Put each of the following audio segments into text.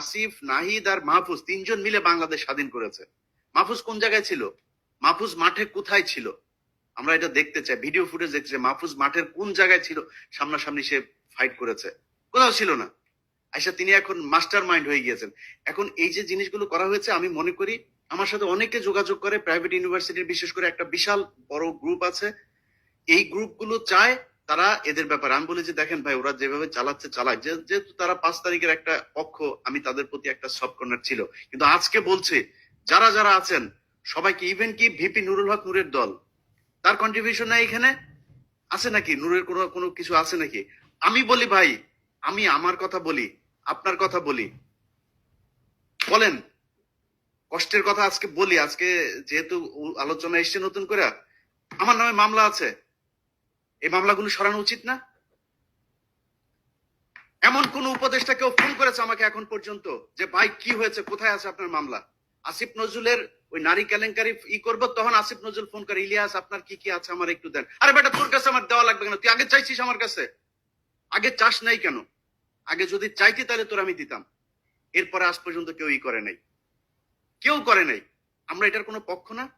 আসিফ, নাহিদ আর মাহফুজ তিনজন মিলে বাংলাদেশ স্বাধীন করেছে। মাহফুজ কোন জায়গায় ছিল? মাহফুজ মাঠে কোথায় ছিল? আমরা এটা দেখতে চাই। ভিডিও ফুটেজ দেখতে চাই। মাহফুজ মাঠের কোন জায়গায় ছিল? সামনাসামনি সে ফাইট করেছে। কোথাও ছিল না। আইসা তিনি এখন মাস্টার মাইন্ড হয়ে গিয়েছেন। এখন এই যে জিনিসগুলো করা হয়েছে, আমি মনে করি আমার সাথে অনেকে যোগাযোগ করে প্রাইভেট ইউনিভার্সিটির বিশেষ করে একটা বিশাল বড় গ্রুপ আছে। এই গ্রুপগুলো চায় তারা এদের ব্যাপারে, আমি বলি যে দেখেন ভাই, ওরা যেভাবে চালাচ্ছে, চালাক। যেহেতু তারা পাঁচ তারিখের একটা পক্ষ, আমি তাদের প্রতি একটা সব কর্নার ছিল। কিন্তু আজকে বলছে, যারা যারা আছেন, সবাইকে ইভেন কি ভিপি নুরুল হক নুরের দল, তার কন্ট্রিবিউশন নাই এখানে? আছে নাকি? নূরের কোনো কোনো কিছু আছে নাকি? আমি বলি ভাই, আমি আমার কথা বলি, আপনার কথা বলি। বলেন, কষ্টের কথা আজকে বলি। আজকে যেহেতু আলোচনা এসছে নতুন করে আমার নামে মামলা আছে। এই মামলাগুলো সরানো উচিত না? এমন কোন উপদেষ্টা কেউ ফোন করেছে আমাকে এখন পর্যন্ত যে, ভাই, কি হয়েছে? কোথায় আছে আপনার মামলা? আসিফ নজরুলের ওই নারী কেলেঙ্কারি ই করব, তখন আসিফ নজরুল ফোন করে, ইলিয়াস, আপনার কি কি আছে? আমার একটু দেন। আরে বেটা, তোর কাছে আমার দেওয়া লাগবে কেন? তুই আগে চাইছিস আমার কাছে? আগে চাস নাই কেন? আগে যদি চাইতি তাহলে তোর আমি দিতাম। এরপরে আজ পর্যন্ত কেউ ই করে নাই। কেউ করে নাই। আমরা এটার কোনো পক্ষ না।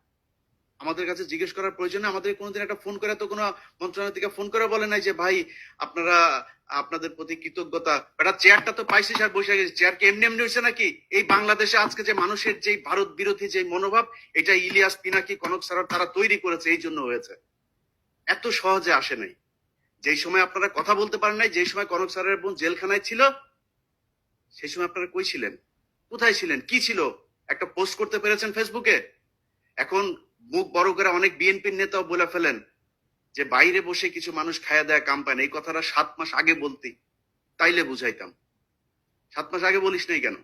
আমাদের কাছে জিজ্ঞেস করার প্রয়োজন আমাদের কোনোদিন একটা ফোন করে তো কোনো মন্ত্রণালয় থেকে ফোন করে বলে নাই যে, ভাই, আপনারা, আপনাদের প্রতি কৃতজ্ঞতা। এটা চেয়ারটা তো পাইছিস আর বসে গেছে। চেয়ার কি এমনি এমনি হয়েছে নাকি? এই বাংলাদেশে আজকে যে মানুষের যে ভারত বিরোধী যে মনোভাব, এটা ইলিয়াস পিনাকি, কনক সারার তারা তৈরি করেছে, এই জন্য হয়েছে। এত সহজে আসে নাই। যেই সময় আপনারা কথা বলতে পারেন নাই, যেই সময় কনক সারের বোন জেলখানায় ছিল, সেই সময় আপনারা কই ছিলেন? কোথায় ছিলেন? কি ছিল? একটা পোস্ট করতে পেরেছেন ফেসবুকে? এখন মুখ বড় করে অনেক বিএনপির নেতাও বলে ফেলেন যে বাইরে বসে কিছু মানুষ খায়া দেয়া কাম পায় না। এই কথাটা সাত মাস আগে বলতি, তাইলে বুঝাইতাম। সাত মাস আগে বলিস নাই কেন?